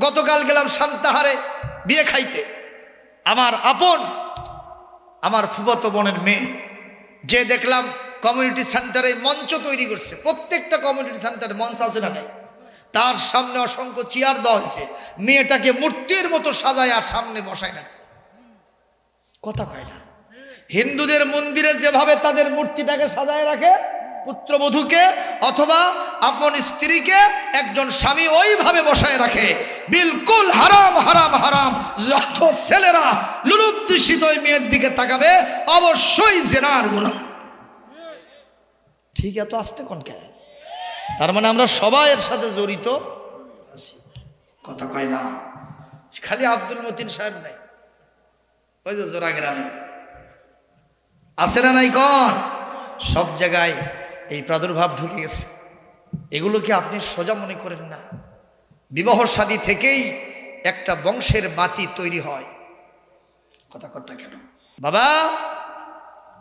গতকাল গেলাম সান্তাহারে বিয়ে খাইতে। আমার আপন, আমার ফুফতো বোনের মেয়ে, যে দেখলাম কমিউনিটি সেন্টারে মঞ্চ তৈরি করছে। প্রত্যেকটা কমিউনিটি সেন্টারে মঞ্চ আছে না নাই? তার সামনে অসংখ্য চেয়ার দেওয়া হয়েছে। মেয়েটাকে মূর্তির মতো সাজায় আর সামনে বসায় রাখছে। কথা কয় না। হিন্দুদের মন্দিরে যেভাবে তাদের মূর্তিটাকে সাজায় রাখে পুত্রবধূকে অথবা আপন স্ত্রীকে একজন স্বামী ওইভাবে বসায় রাখে। বিলকুল হারাম হারাম হারাম। যত ছেলেরা লুলুপ দৃষ্টিত ওই মেয়ের দিকে তাকাবে, অবশ্যই জেনার গুণা। ঠিক এত আসতে কোন কে? তার মানে আমরা সবাই এর সাথে জড়িত আছি। কথা কয় না। খালি আব্দুল মতিন সাহেব নাই। ওই যে জোড়া গ্রামে আছে না নাই কন? সব জায়গায় এই প্রাদুর্ভাব ঢুকে গেছে। এগুলোকে আপনি সোজা মনে করেন না? বিবাহ সাদী থেকেই একটা বংশের বাতি তৈরি হয়। কথা কথা কেন? বাবা,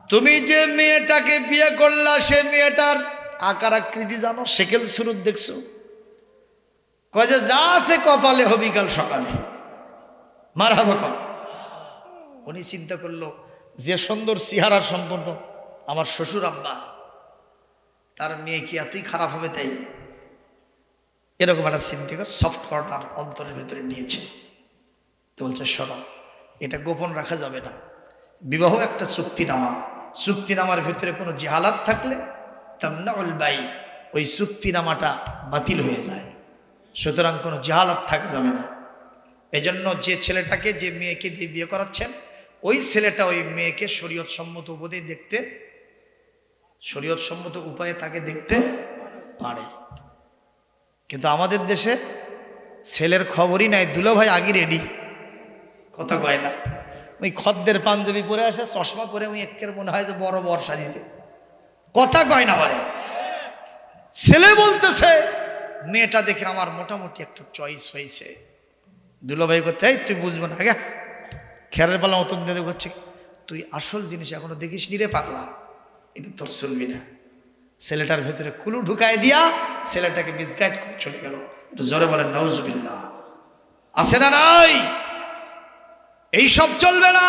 তুমি যে মেয়েটাকে বিয়ে করলা, সে মেয়েটার আকার আকৃতি জানো? সেকেল সুরুত দেখছ? কয় যে, যা আছে কপালে হবি কাল সকালে। মার কন উনি চিন্তা করল, যে সুন্দর চেহারার সম্পন্ন আমার শ্বশুর আব্বা তার মেয়ে কি এতই খারাপ হবে তাই? এরকম একটা চিন্তা কর সফট কর্নার অন্তরের ভিতরে নিয়েছে। তো বলছে, শোনো, এটা গোপন রাখা যাবে না। বিবাহ একটা চুক্তিনামা। চুক্তিনামার ভিতরে কোনো জেহালাত থাকলে তামনাউল বাই, ওই চুক্তিনামাটা বাতিল হয়ে যায়। সুতরাং কোনো জেহালাত থাকা যাবে না। এজন্য যে ছেলেটাকে, যে মেয়েকে দিয়ে বিয়ে করাচ্ছেন, ওই ছেলেটা ওই মেয়েকে শরীয়ত সম্মত উপদেশ দেখতে শরীয়ত সম্মত উপায়ে তাকে দেখতে পারে। কিন্তু আমাদের দেশে ছেলের খবরই নাই দুলো ভাই আগে রেডি কথা কয় না। ওই খদ্দের পাঞ্জাবি পরে আসে, চশমা পরে ওই একের মনে হয় যে বড় বর্ষা দিছে। কথা কয় না বলে। ছেলে বলতেছে, মেয়েটা দেখে আমার মোটামুটি একটা চয়েস হয়েছে। দুলো ভাই করতে এই তুই বুঝব না, আগে খেয়ালের পালা মতন দিয়ে করছে। তুই আসল জিনিস এখনও দেখিস নি রে পাগলা। এটা তোর চলবি না। ছেলেটার ভেতরে কুলু ঢুকায় দিয়া ছেলেটাকে মিসগাইড করে চলে গেল। জোরে বলেন নওজুবিল্লাহ আছে না নাই? এইসব চলবে না।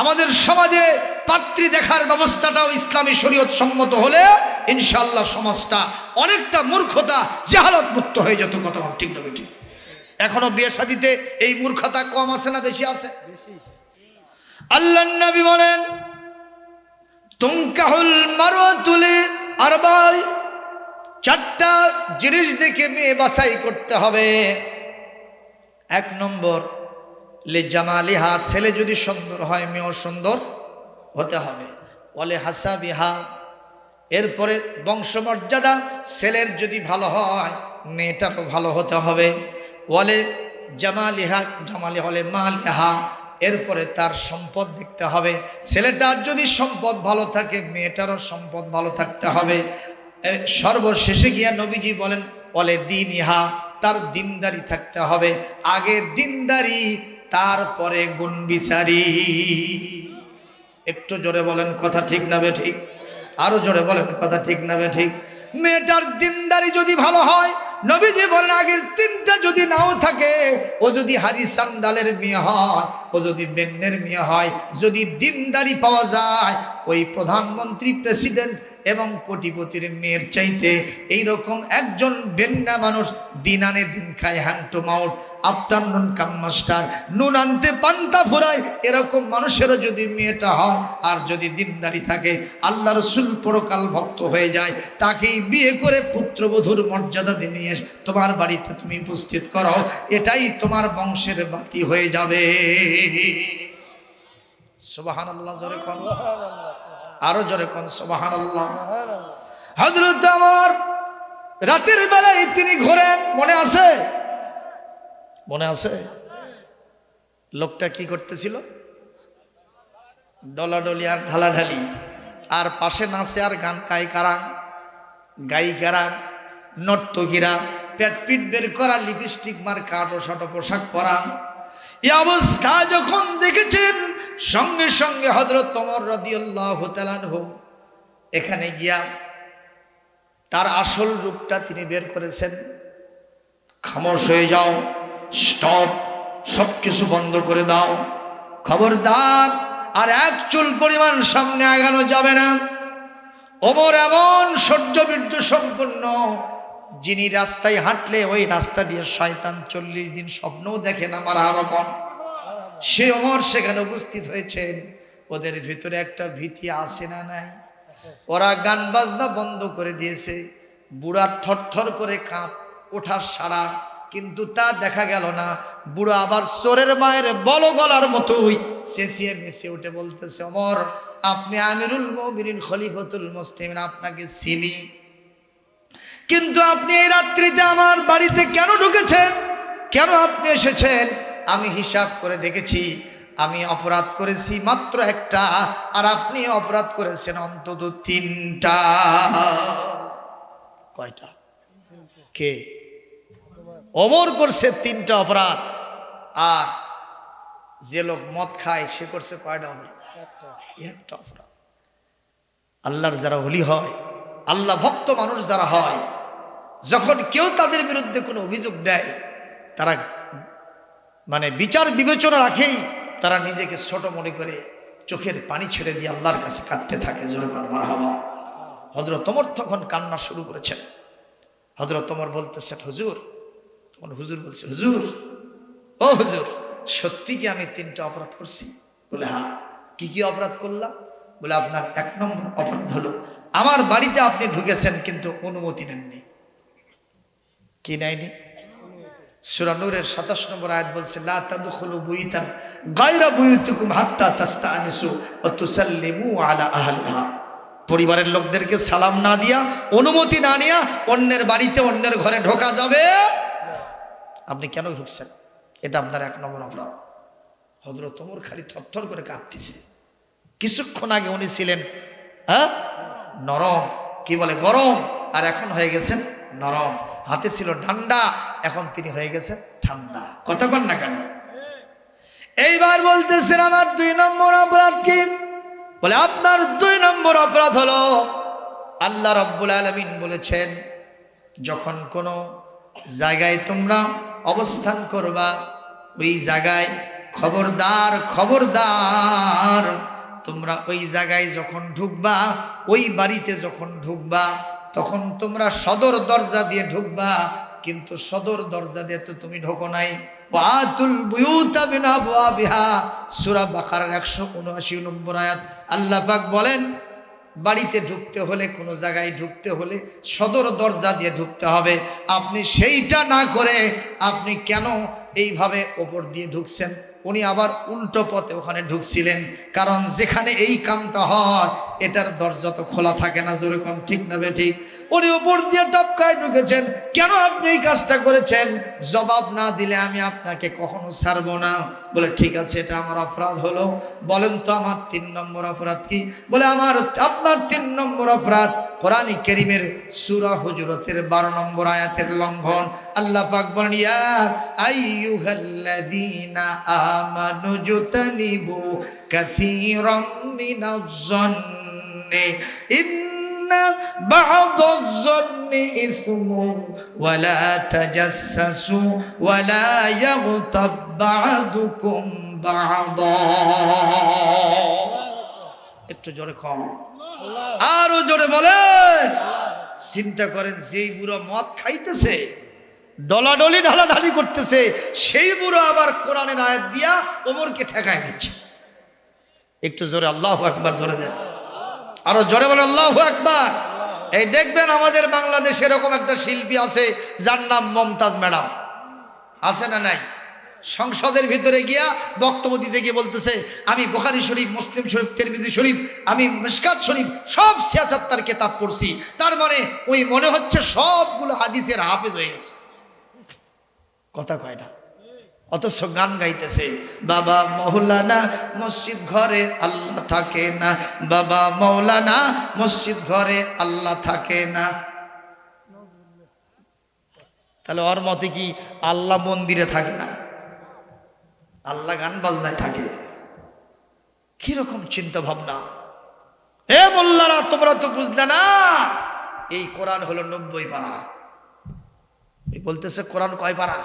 আমাদের সমাজে পাত্রী দেখার ব্যবস্থাটাও ইসলামী শরীয়ত সম্মত হলে ইনশাল্লাহ সমাজটা অনেকটা মূর্খতা জাহালত মুক্ত হয়ে যেত কত ঠিক না বেটি এখনও বিয়ে শাদিতে এই মূর্খতা কম আছে না বেশি আছে? আল্লাহ নবী বলেন তুমকাহুল মারো তুলে আর ভাই চারটা জিনিস দেখে মেয়ে বাছাই করতে হবে। এক নম্বর, লে জামালিহা, ছেলে যদি সুন্দর হয়, মেয়েও সুন্দর হতে হবে। বলে হাসা বিহা এরপরে বংশমর্যাদা, ছেলের যদি ভালো হয়, মেয়েটারও ভালো হতে হবে। বলে জামালিহা, জামালি হলে মা মালিহা এরপরে তার সম্পদ দেখতে হবে। ছেলেটার যদি সম্পদ ভালো থাকে, মেয়েটারও সম্পদ ভালো থাকতে হবে। সর্বশেষে গিয়া নবীজি বলেন বলে দিন ইহা তার দিনদারি থাকতে হবে। আগে দিনদারি, তারপরে গুণ বিচারি একটু জোরে বলেন কথা ঠিক না বে ঠিক? আরও জোরে বলেন কথা ঠিক না বে ঠিক? মেয়েটার দিনদারি যদি ভালো হয় নবীজি বলেন, আগের তিনটা যদি নাও থাকে, ও যদি হারি সান্ডালের মেয়ে হয়, ও যদি বেন্নের মেয়ে হয়, যদি দিনদারি পাওয়া যায়, ওই প্রধানমন্ত্রী প্রেসিডেন্ট এবং কোটিপতির মেয়ের চাইতে এই রকম একজন বেন্না মানুষ দিন আনে দিন খায় হ্যান্ড টু মাউট আফটারনুন কাম মাস্টার নুন আনতে পান্তা ফুরায়, এরকম মানুষেরও যদি মেয়েটা হয় আর যদি দিনদারি থাকে, আল্লাহ রসুল পরকাল ভক্ত হয়ে যায়, তাকেই বিয়ে করে পুত্রবধূর মর্যাদা দিয়ে নিয়ে এস- তোমার বাড়িতে তুমি উপস্থিত করো, এটাই তোমার বংশের বাতি হয়ে যাবে। সুবাহান আল্লাহ জোরে কন। আরও জোরে কন সুবাহান হজরত আমার রাতের বেলায় তিনি ঘোরেন, মনে আছে? মনে আছে? লোকটা কি করতেছিল? ডলাডলি আর ঢালাঢালি। আর পাশে নাচে আর গান গাই কারা? গায়িকারা, নর্তকীরা, পেট পিট বের করা, লিপস্টিক মার কাটো সাটো পোশাক পরা। এই অবস্থা যখন দেখেছেন সঙ্গে সঙ্গে হজরত তমর রদিউল্লাহ তালানহু এখানে গিয়া তার আসল রূপটা তিনি বের করেছেন। খামোশ হয়ে যাও, স্টপ সব কিছু বন্ধ করে দাও। খবরদার, আর এক চুল পরিমাণ সামনে আগানো যাবে না। ওমর এমন সহ্যবীর্য সম্পন্ন যিনি রাস্তায় হাঁটলে ওই রাস্তা দিয়ে শয়তান চল্লিশ দিন স্বপ্নও দেখে দেখেন আমার আবাকন সে ওমর সেখানে উপস্থিত হয়েছেন। ওদের ভিতরে একটা ভীতি আসে না নাই? ওরা গান বাজনা বন্ধ করে দিয়েছে। বুড়ার থরথর করে কাঁপ ওঠার সারা কিন্তু তা দেখা গেল না। বুড়ো আবার চোরের মায়ের বল গলার মতোই চেঁচিয়ে মেসে উঠে বলতেছে অমর আপনি আমিরুল মমিন খলিফতুল মুসলিমিন আপনাকে চিনি। কিন্তু আপনি এই রাত্রিতে আমার বাড়িতে কেন ঢুকেছেন? কেন আপনি এসেছেন? আমি হিসাব করে দেখেছি আমি অপরাধ করেছি মাত্র একটা আর আপনি অপরাধ করেছেন অন্তত তিনটা। কয়টা? কে? অমর করছে তিনটা অপরাধ আর যে লোক মদ খায় সে করছে কয়টা অপরাধ? একটা। অপরাধ। আল্লাহর যারা হলি হয় আল্লাহ ভক্ত মানুষ যারা হয় যখন কেউ তাদের বিরুদ্ধে কোনো অভিযোগ দেয় তারা মানে বিচার বিবেচনা রাখেই তারা নিজেকে ছোট মনে করে চোখের পানি ছেড়ে দিয়ে আল্লাহর কাছে কাঁদতে থাকে যেরকম মারা হওয়া হজরত তখন কান্না শুরু করেছেন। হজরত তোমর বলতেছেন, হুজুর, তখন হুজুর বলছে, হুজুর, ও হুজুর, সত্যি কি আমি তিনটা অপরাধ করছি? বলে হ্যাঁ। কি কি অপরাধ করলাম? বলে, আপনার এক নম্বর অপরাধ হলো, আমার বাড়িতে আপনি ঢুকেছেন কিন্তু অনুমতি নেননি। কি নেয়নি? সুরানুরের সাতাশ নম্বর আয়াত বলছে বুইতান আলা পরিবারের লোকদেরকে সালাম না দিয়া, অনুমতি না নিয়া অন্যের বাড়িতে অন্যের ঘরে ঢোকা যাবে। আপনি কেন ঢুকছেন? এটা আপনার এক নম্বর অপরাধ। হজরত তোমর খালি থরথর করে কাঁপতেছে কিছুক্ষণ আগে উনি ছিলেন হ্যাঁ? নরম, কি বলে, গরম, আর এখন হয়ে গেছেন নরম। হাতে ছিল ডান্ডা, এখন তিনি হয়ে গেছেন ঠান্ডা। কতক্ষণ না কেন? এইবার বলতেছেন, আমার দুই নম্বর অপরাধ কি? বলে, আপনার দুই নম্বর অপরাধ হলো, আল্লাহ রব্বুল আলমিন বলেছেন, যখন কোনো জায়গায় তোমরা অবস্থান করবা, ওই জায়গায় খবরদার খবরদার, তোমরা ওই জায়গায় যখন ঢুকবা, ওই বাড়িতে যখন ঢুকবা তখন তোমরা সদর দরজা দিয়ে ঢুকবা, কিন্তু সদর দরজা দিয়ে তো তুমি ঢোকো নাই। বাকারার 179 নম্বর আয়াত। বলেন, বাড়িতে ঢুকতে হলে, কোনো জায়গায় ঢুকতে হলে সদর দরজা দিয়ে ঢুকতে হবে। আপনি সেইটা না করে আপনি কেন এইভাবে ওপর দিয়ে ঢুকছেন? উনি আবার উল্টো পথে ওখানে ঢুকছিলেন। কারণ যেখানে এই কামটা হয়, এটার দরজা তো খোলা থাকে না যেরকম ঠিক না বে ঠিক। উনি উপর দিয়ে টপকায় ঢুকেছেন। কেন আপনি এই কাজটা করেছেন? জবাব না দিলে আমি আপনাকে কখনো ছাড়বো না। বলে, ঠিক আছে, এটা আমার অপরাধ হলো। বলেন তো, আমার তিন নম্বর অপরাধ কি? বলে, আমার, আপনার তিন নম্বর অপরাধ কোরআন করিমের সুরা হুজুরতের বারো নম্বর আয়াতের লঙ্ঘন। আল্লাহ পাক বলেন, ইয়া আইয়ুহাল্লাযীনা আমানু জুতানিবু কাসীরাম মিনাজ-জন্নি ইন্না বা'দাজ-জন্নি ইসমুন ওয়ালা তাজাসসু ওয়ালা ইয়াগতাব বা'দুকুম বা'দা একটু জোরে কম। আরও জোরে বলেন। চিন্তা করেন, যেই বুড়ো মদ খাইতেছে, ডলাডলি ঢালাঢালি করতেছে, সেই বুড়ো আবার কোরআনের আয়াত দিয়া ওমরকে ঠেকায় দিচ্ছে। একটু জোরে, আল্লাহ একবার জোরে দেন। আরও জোরে বলেন, আল্লাহ একবার এই দেখবেন আমাদের বাংলাদেশে এরকম একটা শিল্পী আছে, যার নাম মমতাজ ম্যাডাম। আছে না নাই? সংসদের ভিতরে গিয়া বক্তব্য দিতে গিয়ে বলতেছে, আমি বোখারি শরীফ, মুসলিম শরীফ, তেরমিজি শরীফ, আমি মিসকাত শরীফ, সব সিয়াসত্তার কেতাব পড়ছি। তার মানে ওই মনে হচ্ছে সবগুলো হাদিসের হাফেজ হয়ে গেছে। কথা কয় না। অথচ গান গাইতেছে, বাবা মৌলানা মসজিদ ঘরে আল্লাহ থাকে না, বাবা মৌলানা মসজিদ ঘরে আল্লাহ থাকে না। তাহলে ওর মতে কি আল্লাহ মন্দিরে থাকে না? আল্লাহ গান বাজনায় থাকে। কীরকম চিন্তা ভাবনা এ মোল্লারা, তোমরা তো বুঝলে না। এই কোরআন হলো নব্বই এই বলতেছে কোরআন কয় পারা?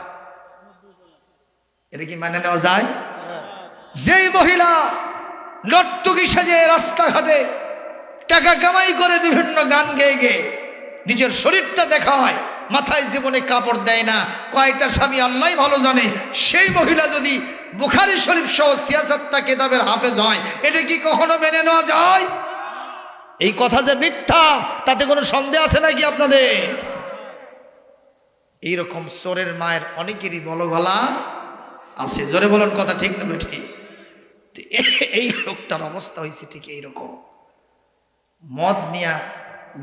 এটা কি মানে নেওয়া যায়? যেই মহিলা নর্তকী সাজে রাস্তাঘাটে টাকা কামাই করে বিভিন্ন গান গেয়ে গেয়ে নিজের শরীরটা দেখায়, মাথায় জীবনে কাপড় দেয় না, কয়টা স্বামী আল্লাহ ভালো জানে, সেই মহিলা যদি বুখারি শরীফ সহ সিয়াসত্তা কেতাবের হাফেজ হয়, এটা কি কখনো মেনে নেওয়া যায়? এই কথা যে মিথ্যা, তাতে কোনো সন্দেহ আছে নাকি আপনাদের? এইরকম চোরের মায়ের অনেকেরই বলো গলা আছে জোরে বলুন কথা ঠিক না ঠিক এই লোকটার অবস্থা হয়েছে ঠিক এইরকম। মদ নিয়া,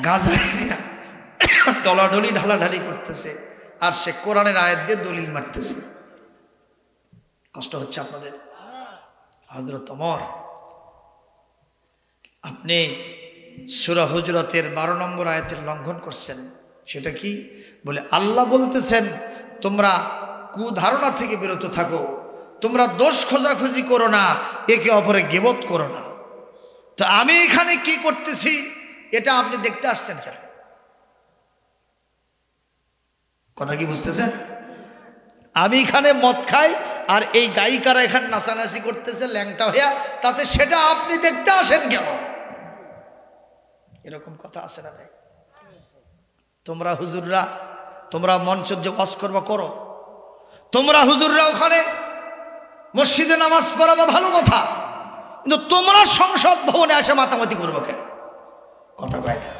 গাঁজা নিয়া, ডলাডলি ঢালাঢালি করতেছে আর সে কোরআনের আয়াত দিয়ে দলিল মারতেছে। কষ্ট হচ্ছে আপনাদের? হজরত অমর আপনি সুরা হজরতের বারো নম্বর আয়াতের লঙ্ঘন করছেন, সেটা কি? বলে, আল্লাহ বলতেছেন, তোমরা কুধারণা থেকে বিরত থাকো। তোমরা দোষ খোঁজাখুঁজি করো না, একে অপরে গেবত করো না। তো আমি এখানে কি করতেছি, এটা আপনি দেখতে আসছেন কেন? কথা কি বুঝতেছেন? আমি এখানে মদ খাই, আর এই গায়িকারা এখানে নাচানাচি করতেছে, ল্যাংটা হইয়া, তাতে সেটা আপনি দেখতে আসেন কেন? এরকম কথা আছে না নাই? তোমরা হুজুররা, তোমরা মঞ্চ যে ওয়াজ করবা, করো। তোমরা হুজুররা ওখানে মসজিদে নামাজ পড়াবা, ভালো কথা। কিন্তু তোমরা সংসদ ভবনে এসে মাতামাতি করব কেন? কথা কয় না।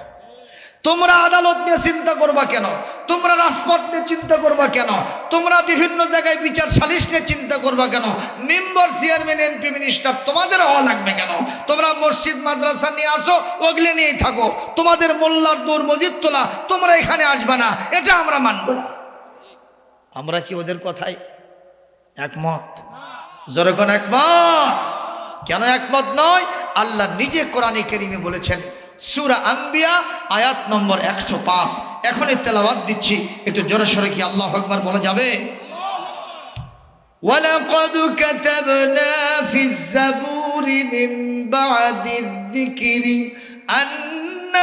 তোমরা আদালত নিয়ে চিন্তা করবা কেন? তোমরা রাজপথ নিয়ে চিন্তা করবা কেন? তোমরা বিভিন্ন জায়গায় বিচার সালিশ নিয়ে চিন্তা করবা কেন? মেম্বার, চেয়ারম্যান, এমপি, মিনিস্টার তোমাদের হওয়া লাগবে কেন? তোমরা মসজিদ, মাদ্রাসা নিয়ে আসো, ওগলে নিয়েই থাকো। তোমাদের মোল্লার দৌড় মসজিদ তোলা, তোমরা এখানে আসবে না। এটা আমরা মানব না। আমরা কি ওদের কথাই একমত জোরকন একমত কেন একমত নয় আল্লাহ নিজে কোরআনে কেরিমে বলেছেন সুরা আম্বিয়া আয়াত নম্বর একশো পাঁচ এখনই তেলাবাদ দিচ্ছি একটু জোরে সরে কি আল্লাহ একবার বলা যাবে ولقد كتبنا في الزبور من بعد الذكر أن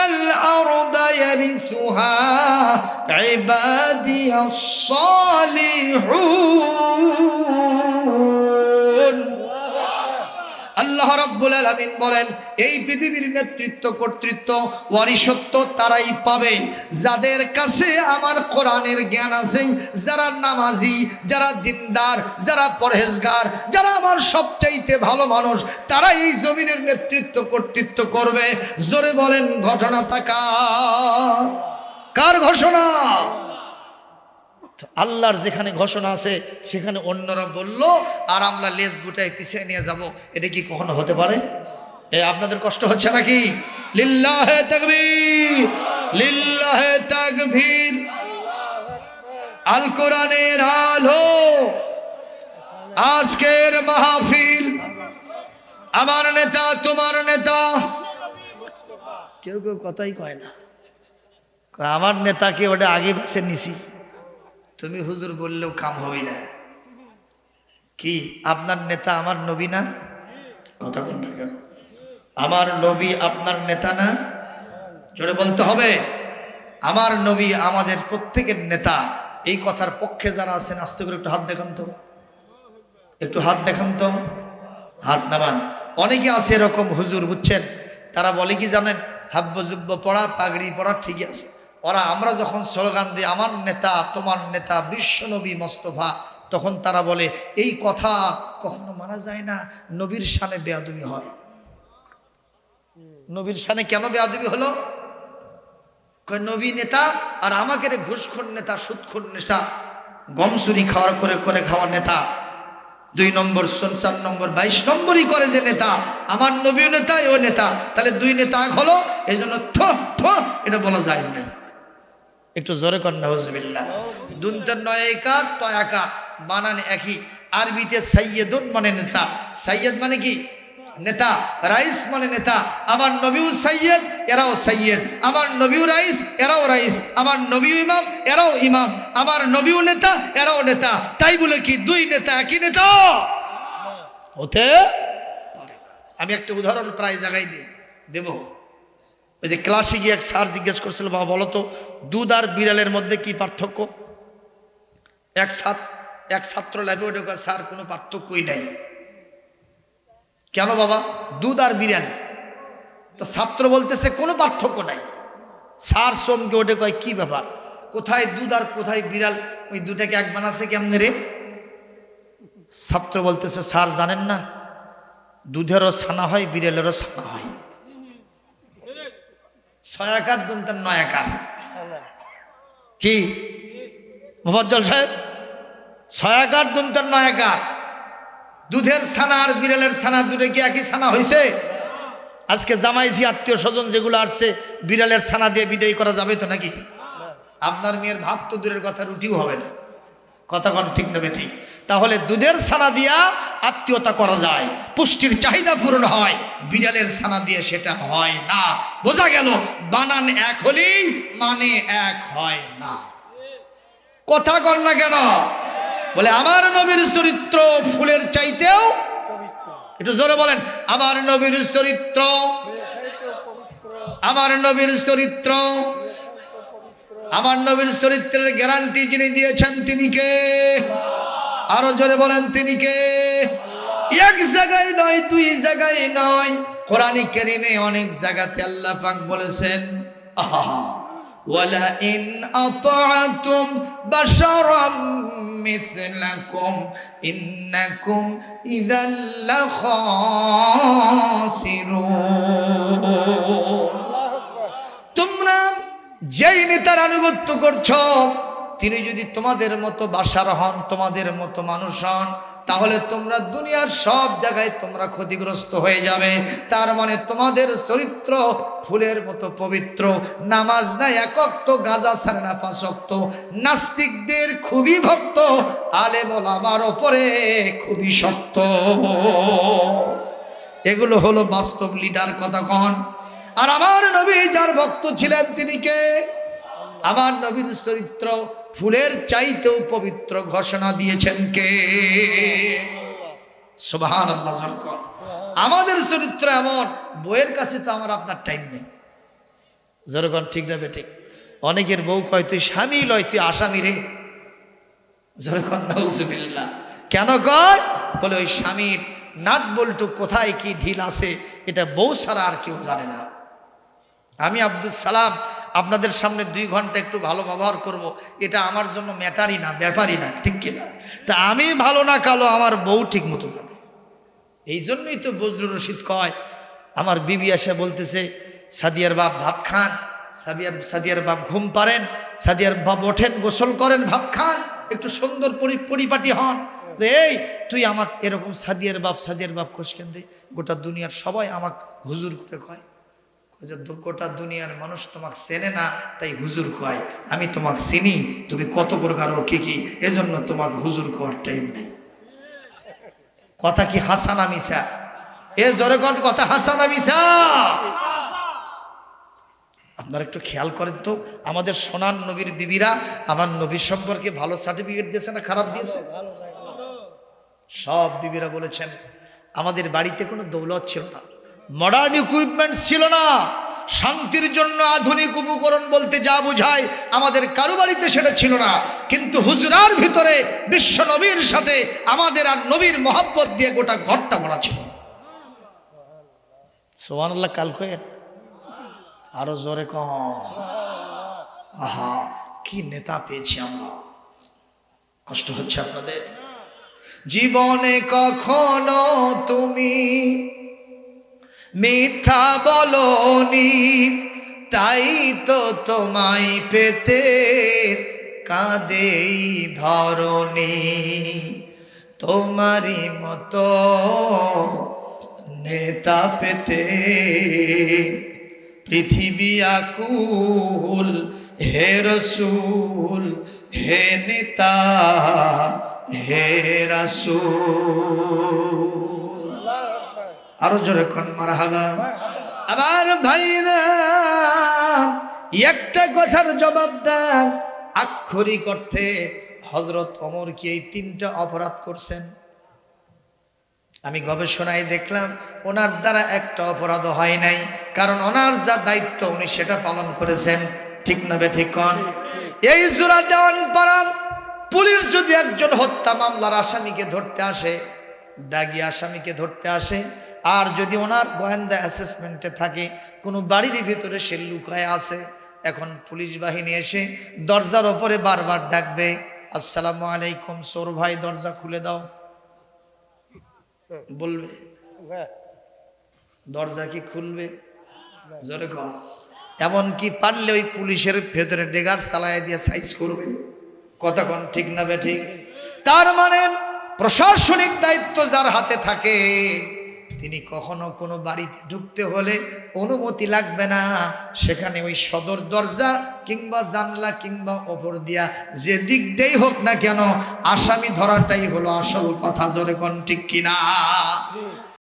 الأرض يرثها عبادي الصالحون. আল্লাহ রাব্বুল আলামিন বলেন, এই পৃথিবীর নেতৃত্ব, কর্তৃত্ব ওয়ারিসত্ব তারাই পাবে। যাদের কাছে আমার কোরআনের জ্ঞান আছে, যারা নামাজি, যারা দিনদার, যারা পরহেজগার, যারা আমার সবচাইতে ভালো মানুষ তারা এই জমিনের নেতৃত্ব, কর্তৃত্ব করবে। জোরে বলেন, ঘটনা কার কার ঘোষণা? আল্লাহর যেখানে ঘোষণা আছে, সেখানে অন্যরা বলল, আর আমরা লেজ গুটায় পিছিয়ে নিয়ে যাব। এটা কি কখনো হতে পারে? এ, আপনাদের কষ্ট হচ্ছে নাকি? লিল্লাহে তাকবীর লিল্লাহে তাকবীর। আল কোরআনের আলো, আজকের মাহফিল। আমার নেতা, তোমার নেতা। কেউ কেউ কথাই কয় না। আমার নেতাকে ওটা আগে বেছে নিছি। তুমি হুজুর বললেও কাম হবে না। কি, আপনার নেতা আমার নবী না? কথা কোনটা কেন? আমার নবী আপনার নেতা না? জোরে বলতে হবে। আমার নবী আমাদের প্রত্যেকের নেতা। এই কথার পক্ষে যারা আছেন, আস্তে করে একটু হাত দেখান তো। একটু হাত দেখান তো। হাত নামান। অনেকে আছে এরকম হুজুর, বুঝছেন? তারা বলে কি জানেন? হাব্য পড়া, পাগড়ি পড়া ঠিকই আছে। ওরা, আমরা যখন স্লোগান দিই, আমার নেতা, তোমার নেতা, বিশ্বনবী মোস্তফা, তখন তারা বলে, এই কথা কখনো মানা যায় না, নবীর শানে বেয়াদবি হয়। নবীর শানে কেন বেয়াদবি হলো? নবী নেতা আর আমাকে রে ঘুষখোর নেতা, সুদখোর নেতা গম চুরি খাওয়ার করে করে খাওয়ার নেতা, দুই নম্বর চার নম্বর, বাইশ নম্বরই করে যে নেতা, আমার নবীও নেতা ও নেতা। তাহলে দুই নেতা হলো এই জন্য থ এটা বলা যায় না। একটু জোরে কর নজবিল্লা দুনতের নয় তয়াকার বানান একই। আরবিতে সাইয়েদুন মানে নেতা। সাইয়েদ মানে কি? নেতা। রাইস মানে নেতা। আমার নবীও সাইয়েদ, এরাও সাইয়েদ। আমার নবীও রাইস, এরাও রাইস। আমার নবীও ইমাম, এরাও ইমাম। আমার নবীও নেতা, এরাও নেতা। তাই বলে কি দুই নেতা একই নেতা? হতে আমি একটা উদাহরণ প্রায় জায়গায় দিই দেব। ওই যে ক্লাসে গিয়ে এক স্যার জিজ্ঞেস করছিল, বাবা, বলো তো, দুধ আর বিড়ালের মধ্যে কি পার্থক্য? এক ছাত এক ছাত্র ল্যাবে ওটা স্যার, কোনো পার্থক্যই নাই। কেন বাবা? দুধ আর বিড়াল? তো ছাত্র বলতেছে, কোনো পার্থক্য নাই। সার সোমকে ওঠে কয়, কি ব্যাপার? কোথায় দুধ আর কোথায় বিড়াল? ওই দুটাকে এক বানাচ্ছে কেমনে রে? ছাত্র বলতেছে, স্যার, জানেন না, দুধেরও ছানা হয়, বিড়ালেরও ছানা হয়। ছয় আকার দন্তার নয়াকার। কি? মোফাজ্জল সাহেব? ছয়াকার দন্তার নয়াকার। দুধের ছানা আর বিড়ালের ছানা দুটো কি একই ছানা হয়েছে আজকে জামাইজি আত্মীয় স্বজন যেগুলো আসছে বিড়ালের ছানা দিয়ে বিদায় করা যাবে তো নাকি? আপনার মেয়ের ভাত তো দূরের কথা রুটিও হবে না। কথা কন ঠিক নেবে ঠিক তাহলে দুধের ছানা দিয়া আত্মীয়তা করা যায় পুষ্টির চাহিদা পূরণ হয় বিড়ালের ছানা দিয়ে সেটা হয় না। বোঝা গেল বানান এক হলেই মানে এক হয় না। কথা কন না কেন? বলে আমার নবীর চরিত্র ফুলের চাইতেও একটু জোরে বলেন আমার নবীর চরিত্র আমার নবীর চরিত্র আমার নবীর চরিত্রের গ্যারান্টি যিনি দিয়েছেন তিনি কে? আরও জোরে বলেন, তিনি কে? এক জায়গায় নয়, দুই জায়গায় নয়। কোরআন কেরিমে অনেক জায়গাতে আল্লাহ পাক বলেছেন, আহা ইন যেই নেতার আনুগত্য করছ, তিনি যদি তোমাদের মতো বাসার হন, তোমাদের মতো মানুষ হন, তাহলে তোমরা দুনিয়ার সব জায়গায় তোমরা ক্ষতিগ্রস্ত হয়ে যাবে। তার মানে তোমাদের চরিত্র ফুলের মতো পবিত্র। নামাজ না একক তো গাঁজা ছাড়ে না পাঁচক্ত নাস্তিকদের খুবই ভক্ত আলেমল আমার ওপরে খুবই শক্ত। এগুলো হলো বাস্তব লিডার কথা কন। আর আমার নবী যার ভক্ত ছিলেন তিনি কে? আমার নবীর চরিত্র ফুলের চাইতেও পবিত্র ঘোষণা দিয়েছেন কে? সুবহান আল্লাহ। আমাদের চরিত্র এমন, বইয়ের কাছে তো আমার আপনার টাইম নেই। যেরকম ঠিক না ঠিক। অনেকের বউ কয়, তুই স্বামী লয়, তুই আসামি রে। যেরকম কেন কয়? বলে, ওই স্বামীর নাট বল্টু কোথায় কি ঢিল আছে, এটা বউ ছাড়া আর কেউ জানে না। আমি আব্দুল সালাম আপনাদের সামনে দুই ঘণ্টা একটু ভালো ব্যবহার করব। এটা আমার জন্য ম্যাটারই না ব্যাপারই না ঠিক কিনা? তা আমি ভালো না কালো আমার বউ ঠিক মতো জানে। এই জন্যই তো বজরুল রশিদ কয় আমার বিবি এসে বলতেছে সাদিয়ার বাপ ভাত খান সাদিয়ার সাদিয়ার বাপ ঘুম পারেন সাদিয়ার বাপ ওঠেন গোসল করেন ভাত খান একটু সুন্দর পরি পরিপাটি হন। রে, তুই আমার এরকম সাদিয়ার বাপ সাদিয়ার বাপ কোষ কেন রে? গোটা দুনিয়ার সবাই আমাকে হুজুর করে কয়। গোটা দুনিয়ার মানুষ তোমাকে চেনে না, তাই হুজুর কয়, আমি তোমাকে চিনি, তুমি কত প্রকার ও কি কি এজন্য তোমাকে হুজুর কওয়ার টাইম নেই। কথা কি হাসান আমিসা এ জোরে কোন কথা হাসান আমিসা আপনারা একটু খেয়াল করেন তো, আমাদের সোনার নবীর বিবিরা আমার নবীর সম্পর্কে ভালো সার্টিফিকেট দিয়েছে না খারাপ দিয়েছে? সব বিবিরা বলেছেন, আমাদের বাড়িতে কোনো দৌলত ছিল না। মডার্ন ইকুইপমেন্টস ছিল না। শান্তির জন্য আধুনিক উপকরণ বলতে যা বোঝায়, আমাদের কারও বাড়িতে সেটা ছিল না। কিন্তু হুজরার ভিতরে বিশ্ব নবীর সাথে আমাদের আর নবীর মহব্বত দিয়ে গোটা ঘরটা ভরা ছিল। সোহান আল্লাহ কাল কয়ে আরও জোরে কম। আহা, কি নেতা পেয়েছি আমরা। কষ্ট হচ্ছে আপনাদের? জীবনে কখনো তুমি মিথ্যা বলনি, তাই তো তোমায় পেতে কাঁদেই ধরনি তোমারই মতো নেতা পেতে পৃথিবী আকুল, হে রসুল, হে নেতা, হে রাসুল। আরও জোরে কন মারা হাবা আমার ভাইরা, একটা কথার জবাব দেন। আক্ষরিক অর্থে হজরত অমর কি এই তিনটা অপরাধ করছেন? আমি গবেষণায় দেখলাম, ওনার দ্বারা একটা অপরাধ হয় নাই, কারণ ওনার যা দায়িত্ব উনি সেটা পালন করেছেন। ঠিক না বে ঠিক কন? এই জোড়া দেওয়ান পারাম পুলিশ যদি একজন হত্যা মামলার আসামিকে ধরতে আসে, দাগি আসামিকে ধরতে আসে আর যদি ওনার গোয়েন্দা অ্যাসেসমেন্টে থাকে, কোনো বাড়ির ভিতরে সে লুকায় আছে, এখন পুলিশ বাহিনী এসে দরজার ওপরে বারবার ডাকবে, আসসালামু আলাইকুম সোর ভাই, দরজা খুলে দাও। বলবে, দরজা কি খুলবে? জোরে কম। এমনকি পারলে ওই পুলিশের ভেতরে ডেগার চালায় দিয়ে সাইজ করবে। কোন ঠিক না বে ঠিক? তার মানে প্রশাসনিক দায়িত্ব যার হাতে থাকে তিনি কখনো কোনো বাড়িতে ঢুকতে হলে অনুমতি লাগবে না। সেখানে ওই সদর দরজা কিংবা জানলা কিংবা ওপর দিয়া যে দিক দিয়েই হোক না কেন, আসামি ধরাটাই হলো আসল কথা, জোরে কোন ঠিক কিনা?